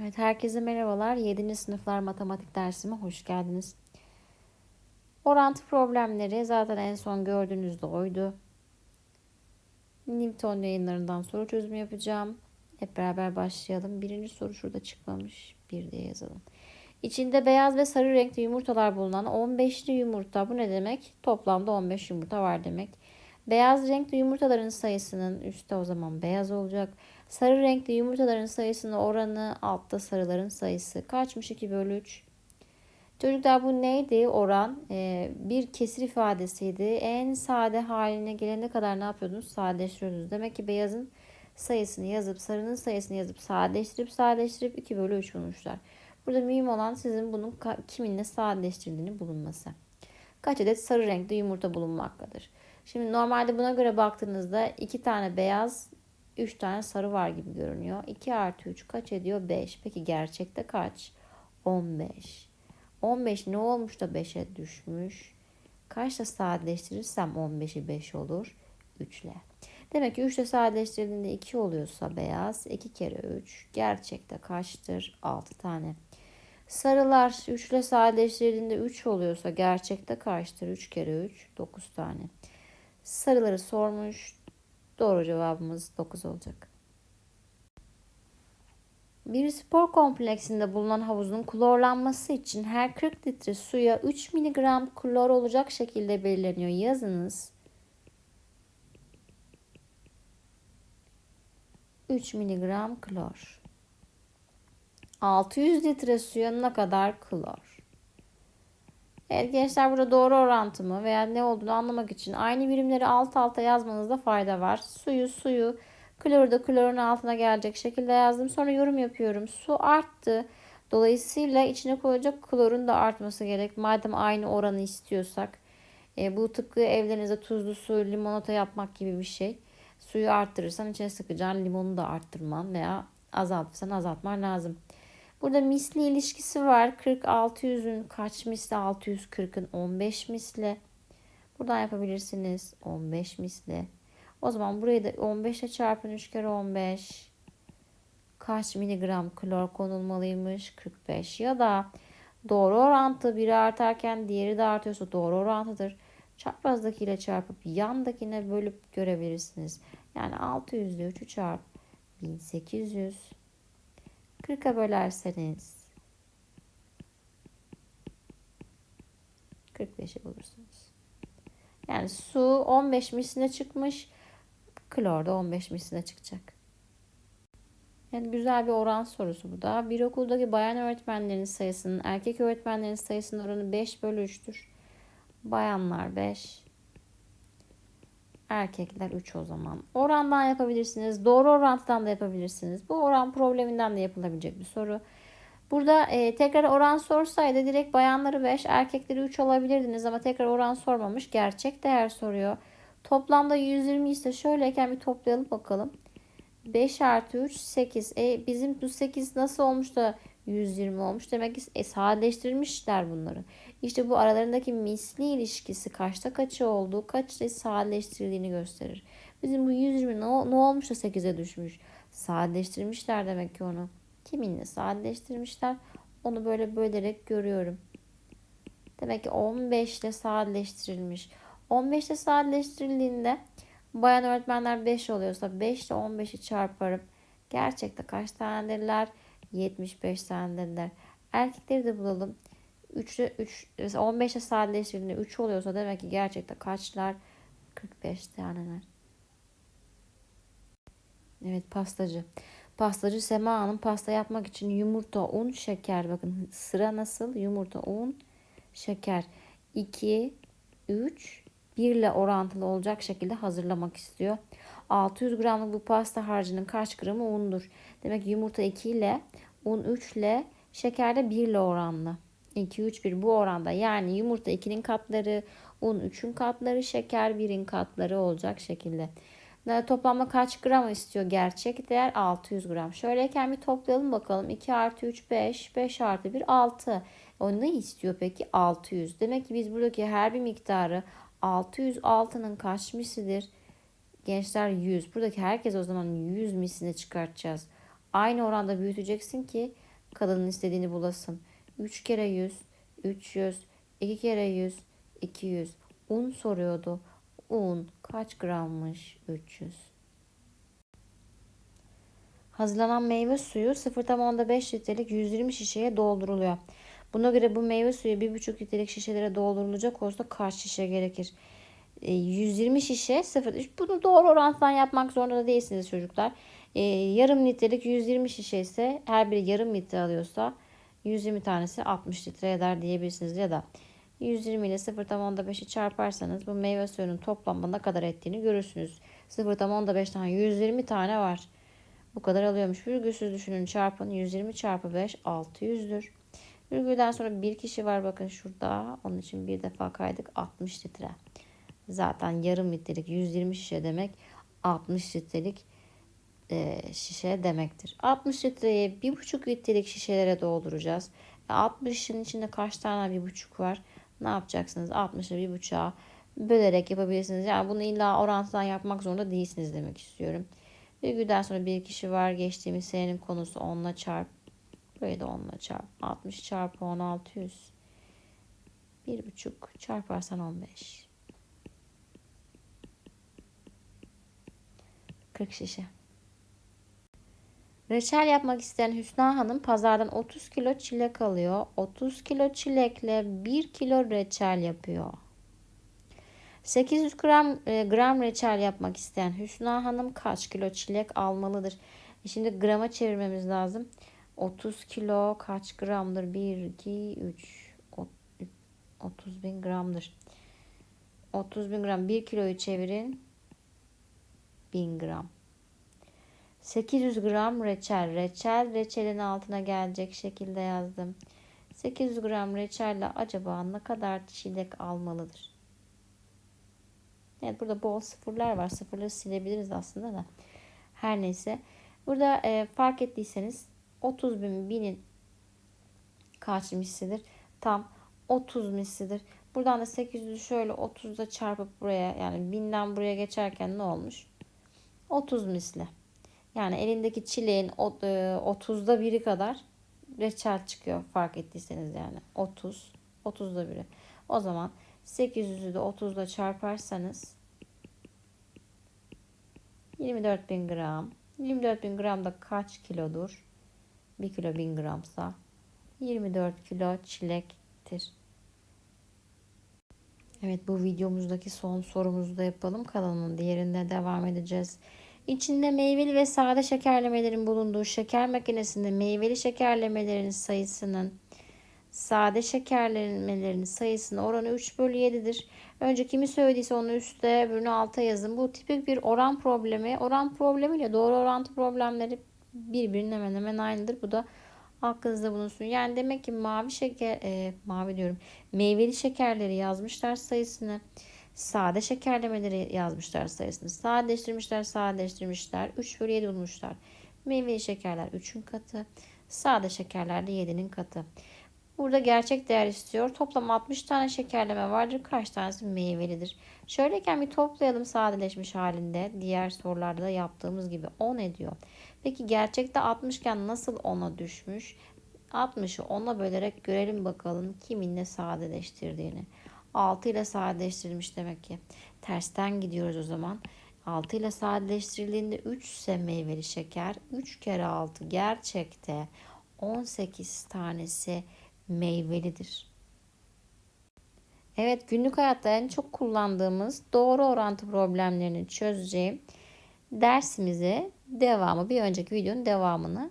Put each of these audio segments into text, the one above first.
Evet, herkese merhabalar. 7. sınıflar matematik dersime hoş geldiniz. Orantı problemleri zaten en son gördüğünüzde oydu. Newton yayınlarından soru çözümü yapacağım. Hep beraber başlayalım. Birinci soru şurada çıkmamış. Bir diye yazalım. İçinde beyaz ve sarı renkli yumurtalar bulunan 15'li yumurta. Bu ne demek? Toplamda 15 yumurta var demek. Beyaz renkli yumurtaların sayısının üstte o zaman beyaz olacak. Sarı renkli yumurtaların sayısının oranı altta sarıların sayısı. Kaçmış 2 bölü 3. Çocuklar bu neydi oran? Ee, bir kesir ifadesiydi. En sade haline gelene kadar ne yapıyordunuz? Sadeleştiriyordunuz. Demek ki beyazın sayısını yazıp sarının sayısını yazıp sadeleştirip sadeleştirip 2 bölü 3 bulmuşlar. Burada mühim olan sizin bunun kiminle sadeleştirdiğini bulunması. Kaç adet sarı renkli yumurta bulunmaktadır? Şimdi normalde buna göre baktığınızda 2 tane beyaz 3 tane sarı var gibi görünüyor. 2 artı 3 kaç ediyor? 5. Peki gerçekte kaç? 15. 15 ne olmuş da 5'e düşmüş? Kaçla sadeleştirirsem 15'i 5 olur? 3 ile. Demek ki 3 ile sadeleştirdiğinde 2 oluyorsa beyaz 2 kere 3 gerçekte kaçtır? 6 tane. Sarılar 3 ile sadeleştirdiğinde 3 oluyorsa gerçekte kaçtır? 3 kere 3 9 tane. Sarıları sormuş. Doğru cevabımız 9 olacak. Bir spor kompleksinde bulunan havuzun klorlanması için her 40 litre suya 3 mg klor olacak şekilde belirleniyor. Yazınız. 3 mg klor. 600 litre suya ne kadar klor? Evet gençler burada doğru orantı mı veya ne olduğunu anlamak için aynı birimleri alt alta yazmanızda fayda var. Suyu suyu kloru da klorun altına gelecek şekilde yazdım. Sonra yorum yapıyorum. Su arttı. Dolayısıyla içine koyacak klorun da artması gerek. Madem aynı oranı istiyorsak. E, bu tıpkı evlerinizde tuzlu su, limonata yapmak gibi bir şey. Suyu arttırırsan içine sıkacaksın. Limonu da arttırman veya azaltırsan azaltman lazım. Burada misli ilişkisi var. 40 600'ün kaç misli? 640'ın 15 misli. Buradan yapabilirsiniz. 15 misli. O zaman burayı da 15 ile çarpın 3 kere 15. Kaç miligram klor konulmalıymış? 45. Ya da doğru orantı biri artarken diğeri de artıyorsa doğru orantıdır. Çaprazdakiyle çarpıp yandakine bölüp görebilirsiniz. Yani 600 ile 3'ü çarp 1800 40'a bölerseniz 45'i bulursunuz. Yani su 15 misline çıkmış. Klor da 15 misline çıkacak. Yani güzel bir oran sorusu bu da. Bir okuldaki bayan öğretmenlerin sayısının erkek öğretmenlerin sayısının oranı 5 bölü 3'tür. Bayanlar 5, Erkekler 3 o zaman. Orandan yapabilirsiniz. Doğru orantıdan da yapabilirsiniz. Bu oran probleminden de yapılabilecek bir soru. Burada e, tekrar oran sorsaydı direkt bayanları 5, erkekleri 3 alabilirdiniz ama tekrar oran sormamış. Gerçek değer soruyor. Toplamda 120 ise şöyleyken bir toplayalım bakalım. 5 artı 3 8. E, bizim bu 8 nasıl olmuş da 120 olmuş. Demek ki e, sadeleştirmişler bunları. İşte bu aralarındaki misli ilişkisi kaçta kaçı olduğu, kaçta sadeleştirildiğini gösterir. Bizim bu 120 ne, ne olmuş da 8'e düşmüş. Sadeleştirmişler demek ki onu. Kiminle sadeleştirmişler? Onu böyle bölerek görüyorum. Demek ki 15 ile sadeleştirilmiş. 15 ile sadeleştirildiğinde bayan öğretmenler 5 oluyorsa 5 ile 15'i çarparım. Gerçekte kaç tanedirler? 75 tanedirler. Erkekleri de bulalım. 3 3 15 ile sadeleştirdiğinde 3 oluyorsa demek ki gerçekte kaçlar? 45 taneler. Evet pastacı. Pastacı Sema Hanım pasta yapmak için yumurta, un, şeker. Bakın sıra nasıl? Yumurta, un, şeker. 2, 3, 1 ile orantılı olacak şekilde hazırlamak istiyor. 600 gramlık bu pasta harcının kaç gramı undur? Demek ki yumurta 2 ile un 3 ile şeker de 1 ile oranlı. 2, 3, 1 bu oranda. Yani yumurta 2'nin katları, un 3'ün katları, şeker 1'in katları olacak şekilde. Toplamda kaç gram istiyor? Gerçek değer 600 gram. Şöyleyken bir toplayalım bakalım. 2 artı 3 5, 5 artı 1 6. O ne istiyor peki? 600. Demek ki biz buradaki her bir miktarı 600 altının kaç misidir? Gençler 100. Buradaki herkes o zaman 100 misine çıkartacağız. Aynı oranda büyüteceksin ki Kadının istediğini bulasın. 3 kere 100, 300, 2 kere 100, 200. Un soruyordu. Un kaç grammış? 300. Hazırlanan meyve suyu 0,5 litrelik 120 şişeye dolduruluyor. Buna göre bu meyve suyu 1,5 litrelik şişelere doldurulacak olsa kaç şişe gerekir? E, 120 şişe 0. Bunu doğru orantıdan yapmak zorunda da değilsiniz çocuklar. E, yarım litrelik 120 şişe ise her biri yarım litre alıyorsa 120 tanesi 60 litre eder diyebilirsiniz. Ya da 120 ile 0,5'i çarparsanız bu meyve suyunun toplamda ne kadar ettiğini görürsünüz. 0,5'ten 120 tane var. Bu kadar alıyormuş. Virgülsüz düşünün çarpın. 120 çarpı 5 600'dür. Virgülden sonra bir kişi var bakın şurada. Onun için bir defa kaydık 60 litre. Zaten yarım litrelik 120 şişe demek 60 litrelik e, şişe demektir. 60 litreyi 1,5 litrelik şişelere dolduracağız. 60'ın içinde kaç tane 1,5 var? Ne yapacaksınız? 60'ı 1,5'a bölerek yapabilirsiniz. Yani bunu illa orantıdan yapmak zorunda değilsiniz demek istiyorum. Virgülden sonra bir kişi var. Geçtiğimiz senenin konusu 10'la çarp. Burayı da 10'la çarp. 60 çarpı 10 600. 1,5 çarparsan 15. 40 şişe. Reçel yapmak isteyen Hüsna Hanım pazardan 30 kilo çilek alıyor. 30 kilo çilekle 1 kilo reçel yapıyor. 800 gram, e, gram reçel yapmak isteyen Hüsna Hanım kaç kilo çilek almalıdır? E şimdi grama çevirmemiz lazım. 30 kilo kaç gramdır? 1, 2, 3, 30 bin gramdır. 30 bin gram 1 kiloyu çevirin. 1000 gram. 800 gram reçel. Reçel reçelin altına gelecek şekilde yazdım. 800 gram reçelle acaba ne kadar çilek almalıdır? Evet burada bol sıfırlar var. Sıfırları silebiliriz aslında da. Her neyse. Burada e, fark ettiyseniz 30 bin binin kaç mislidir? Tam 30 mislidir. Buradan da 800'ü şöyle 30'da çarpıp buraya yani binden buraya geçerken ne olmuş? 30 misli. Yani elindeki çileğin 30'da biri kadar reçel çıkıyor fark ettiyseniz yani. 30, 30'da biri. O zaman 800'ü de 30'da çarparsanız 24 bin gram. 24 bin gram da kaç kilodur? 1 kilo 1000 gramsa 24 kilo çilektir. Evet bu videomuzdaki son sorumuzu da yapalım. Kanalın diğerinde devam edeceğiz. İçinde meyveli ve sade şekerlemelerin bulunduğu şeker makinesinde meyveli şekerlemelerin sayısının sade şekerlemelerin sayısının oranı 3 bölü 7'dir. Önce kimi söylediyse onu üstte öbürünü alta yazın. Bu tipik bir oran problemi. Oran problemiyle doğru orantı problemleri birbirinin hemen hemen aynıdır. Bu da aklınızda bulunsun. Yani demek ki mavi şeker, e, mavi diyorum, meyveli şekerleri yazmışlar sayısını. Sade şekerlemeleri yazmışlar sayısını. Sadeleştirmişler, sadeleştirmişler. 3 bölü 7 bulmuşlar. Meyveli şekerler 3'ün katı. Sade şekerler de 7'nin katı. Burada gerçek değer istiyor. Toplam 60 tane şekerleme vardır. Kaç tanesi meyvelidir? Şöyleyken bir toplayalım sadeleşmiş halinde. Diğer sorularda da yaptığımız gibi 10 ediyor. Peki gerçekte 60 iken nasıl 10'a düşmüş? 60'ı 10'a bölerek görelim bakalım kiminle sadeleştirdiğini. 6 ile sadeleştirilmiş demek ki. Tersten gidiyoruz o zaman. 6 ile sadeleştirildiğinde 3 ise meyveli şeker. 3 kere 6 gerçekte 18 tanesi meyvelidir. Evet günlük hayatta en çok kullandığımız doğru orantı problemlerini çözeceğim dersimize devamı bir önceki videonun devamını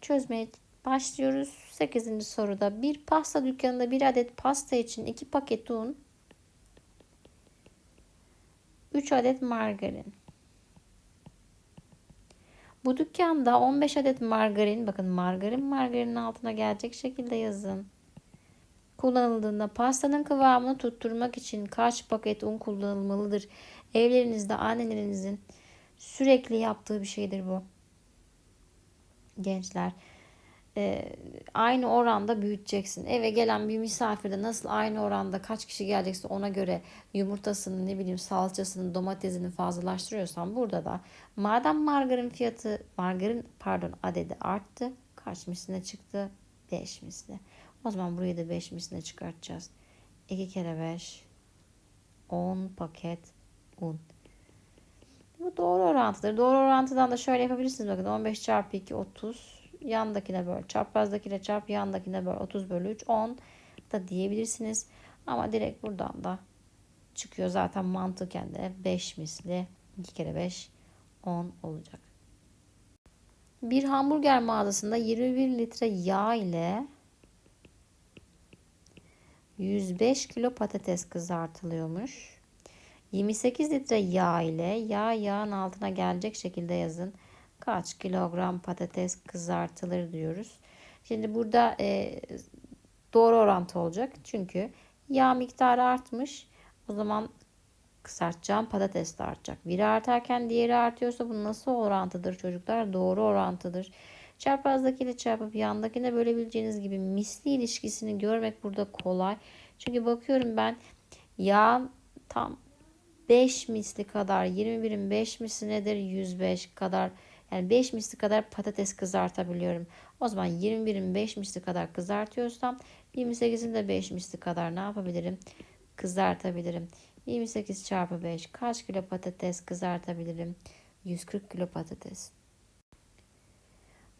çözmeye başlıyoruz. 8. soruda bir pasta dükkanında bir adet pasta için 2 paket un 3 adet margarin. Bu dükkanda 15 adet margarin, bakın margarin margarinin altına gelecek şekilde yazın. Kullanıldığında pastanın kıvamını tutturmak için kaç paket un kullanılmalıdır? Evlerinizde annelerinizin sürekli yaptığı bir şeydir bu. Gençler e, aynı oranda büyüteceksin. Eve gelen bir misafirde nasıl aynı oranda kaç kişi gelecekse ona göre yumurtasını ne bileyim salçasını domatesini fazlalaştırıyorsan burada da madem margarin fiyatı margarin pardon adedi arttı kaç misline çıktı? 5 misli. O zaman burayı da 5 misline çıkartacağız. 2 kere 5 10 paket un. Bu doğru orantıdır. Doğru orantıdan da şöyle yapabilirsiniz. Bakın 15 çarpı 2 30. Yandakine böl. Çarpazdakiyle çarp yandakine böl. 30 bölü 3 10 da diyebilirsiniz. Ama direkt buradan da çıkıyor. Zaten mantıken de 5 misli 2 kere 5 10 olacak. Bir hamburger mağazasında 21 litre yağ ile 105 kilo patates kızartılıyormuş. 28 litre yağ ile yağ yağın altına gelecek şekilde yazın. Kaç kilogram patates kızartılır diyoruz. Şimdi burada e, doğru orantı olacak. Çünkü yağ miktarı artmış. O zaman kısaltacağım patates de artacak. Biri artarken diğeri artıyorsa bu nasıl orantıdır çocuklar? Doğru orantıdır. Çarpazdakiyle çarpıp yandakine bölebileceğiniz gibi misli ilişkisini görmek burada kolay. Çünkü bakıyorum ben yağ tam 5 misli kadar 21'in 5 misli nedir? 105 kadar yani 5 misli kadar patates kızartabiliyorum. O zaman 21'in 5 misli kadar kızartıyorsam 28'in de 5 misli kadar ne yapabilirim? Kızartabilirim. 28 çarpı 5 kaç kilo patates kızartabilirim? 140 kilo patates.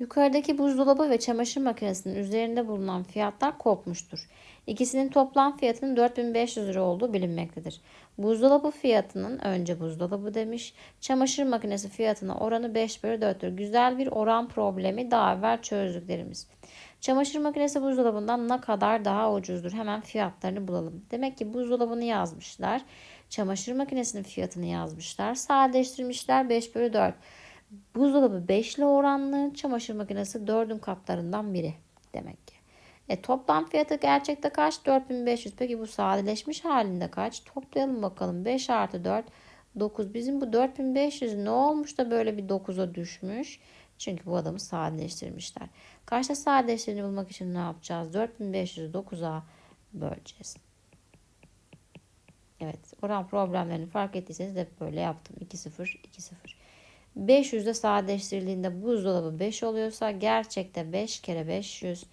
Yukarıdaki buzdolabı ve çamaşır makinesinin üzerinde bulunan fiyatlar kopmuştur. İkisinin toplam fiyatının 4500 lira olduğu bilinmektedir. Buzdolabı fiyatının önce buzdolabı demiş. Çamaşır makinesi fiyatına oranı 5 bölü 4'tür. Güzel bir oran problemi daha evvel çözdüklerimiz. Çamaşır makinesi buzdolabından ne kadar daha ucuzdur? Hemen fiyatlarını bulalım. Demek ki buzdolabını yazmışlar. Çamaşır makinesinin fiyatını yazmışlar. Sadeleştirmişler 5 bölü 4. Buzdolabı 5 ile oranlı, çamaşır makinesi 4'ün katlarından biri demek ki. E, toplam fiyatı gerçekte kaç? 4500. Peki bu sadeleşmiş halinde kaç? Toplayalım bakalım. 5 artı 4 9. Bizim bu 4500 ne olmuş da böyle bir 9'a düşmüş? Çünkü bu adamı sadeleştirmişler. Kaçta sadeleştiğini bulmak için ne yapacağız? 4500'ü 9'a böleceğiz. Evet oran problemlerini fark ettiyseniz de böyle yaptım. 2-0, 2-0. 500'de sadeleştirildiğinde buzdolabı 5 oluyorsa gerçekte 5 kere 500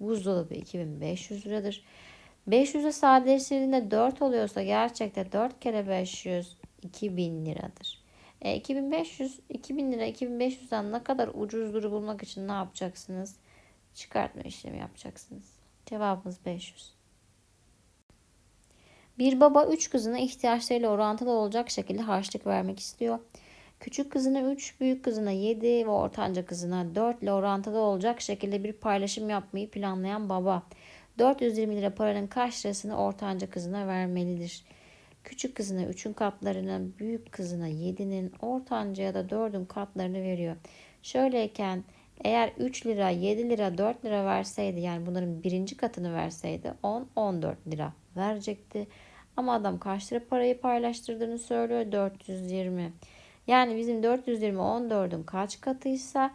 buzdolabı 2500 liradır. 500'de sadeleştirildiğinde 4 oluyorsa gerçekte 4 kere 500 2000 liradır. E, 2500 2000 lira 2500'den ne kadar ucuzdur bulmak için ne yapacaksınız? Çıkartma işlemi yapacaksınız. Cevabımız 500. Bir baba 3 kızına ihtiyaçlarıyla orantılı olacak şekilde harçlık vermek istiyor. Küçük kızına 3, büyük kızına 7 ve ortanca kızına 4 ile orantılı olacak şekilde bir paylaşım yapmayı planlayan baba 420 lira paranın kaç lirasını ortanca kızına vermelidir? Küçük kızına 3'ün katlarını, büyük kızına 7'nin, ortancaya da 4'ün katlarını veriyor. Şöyleyken eğer 3 lira, 7 lira, 4 lira verseydi yani bunların birinci katını verseydi 10, 14 lira verecekti. Ama adam kaç lira parayı paylaştırdığını söylüyor 420. Yani bizim 420 14'ün kaç katıysa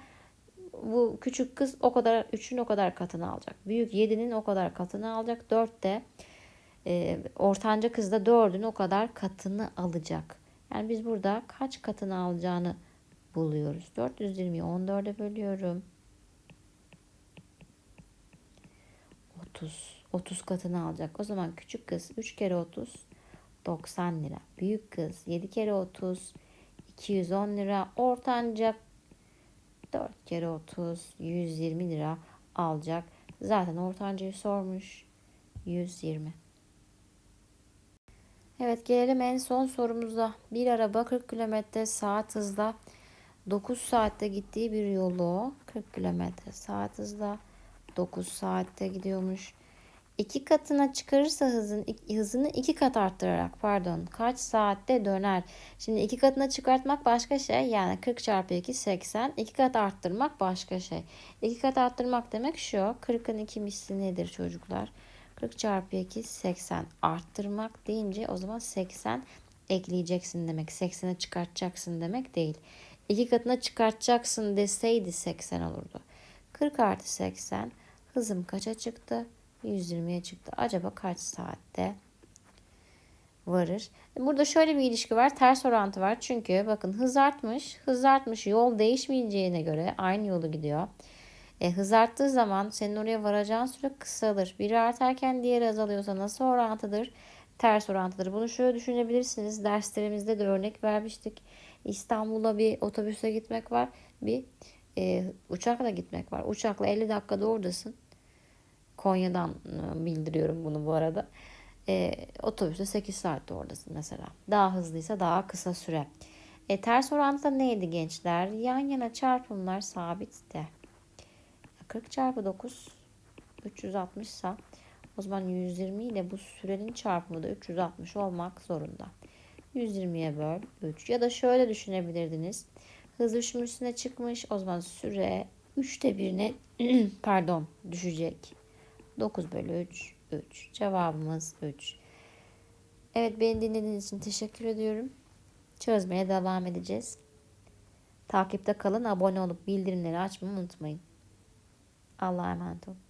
bu küçük kız o kadar 3'ün o kadar katını alacak. Büyük 7'nin o kadar katını alacak. 4 de e, ortanca kız da 4'ün o kadar katını alacak. Yani biz burada kaç katını alacağını buluyoruz. 420'yi 14'e bölüyorum. 30. 30 katını alacak. O zaman küçük kız 3 kere 30 90 lira. Büyük kız 7 kere 30 210 lira. Ortanca 4 kere 30 120 lira alacak. Zaten ortancayı sormuş. 120. Evet gelelim en son sorumuza. Bir araba 40 km saat hızla 9 saatte gittiği bir yolu 40 km saat hızla 9 saatte gidiyormuş. İki katına çıkarırsa hızın hızını iki kat arttırarak pardon kaç saatte döner. Şimdi iki katına çıkartmak başka şey yani 40 çarpı 2 80 iki kat arttırmak başka şey. İki kat arttırmak demek şu 40'ın iki misli nedir çocuklar? 40 çarpı 2 80 arttırmak deyince o zaman 80 ekleyeceksin demek. 80'e çıkartacaksın demek değil. İki katına çıkartacaksın deseydi 80 olurdu. 40 artı 80 hızım kaça çıktı? 120'ye çıktı. Acaba kaç saatte varır? Burada şöyle bir ilişki var. Ters orantı var. Çünkü bakın hız artmış. Hız artmış. Yol değişmeyeceğine göre aynı yolu gidiyor. E, hız arttığı zaman senin oraya varacağın süre kısalır. Biri artarken diğeri azalıyorsa nasıl orantıdır? Ters orantıdır. Bunu şöyle düşünebilirsiniz. Derslerimizde de örnek vermiştik. İstanbul'a bir otobüse gitmek var. Bir e, uçakla gitmek var. Uçakla 50 dakikada oradasın. Konya'dan e, bildiriyorum bunu bu arada. E, otobüste 8 saatte oradasın mesela. Daha hızlıysa daha kısa süre. E, ters orantıda neydi gençler? Yan yana çarpımlar sabitti. 40 çarpı 9 360 ise o zaman 120 ile bu sürenin çarpımı da 360 olmak zorunda. 120'ye böl 3 ya da şöyle düşünebilirdiniz. Hız düşümün çıkmış o zaman süre 3'te birine pardon düşecek. 9 bölü 3 3 cevabımız 3. Evet beni dinlediğiniz için teşekkür ediyorum. Çözmeye devam edeceğiz. Takipte kalın, abone olup bildirimleri açmayı unutmayın. Allah'a emanet olun.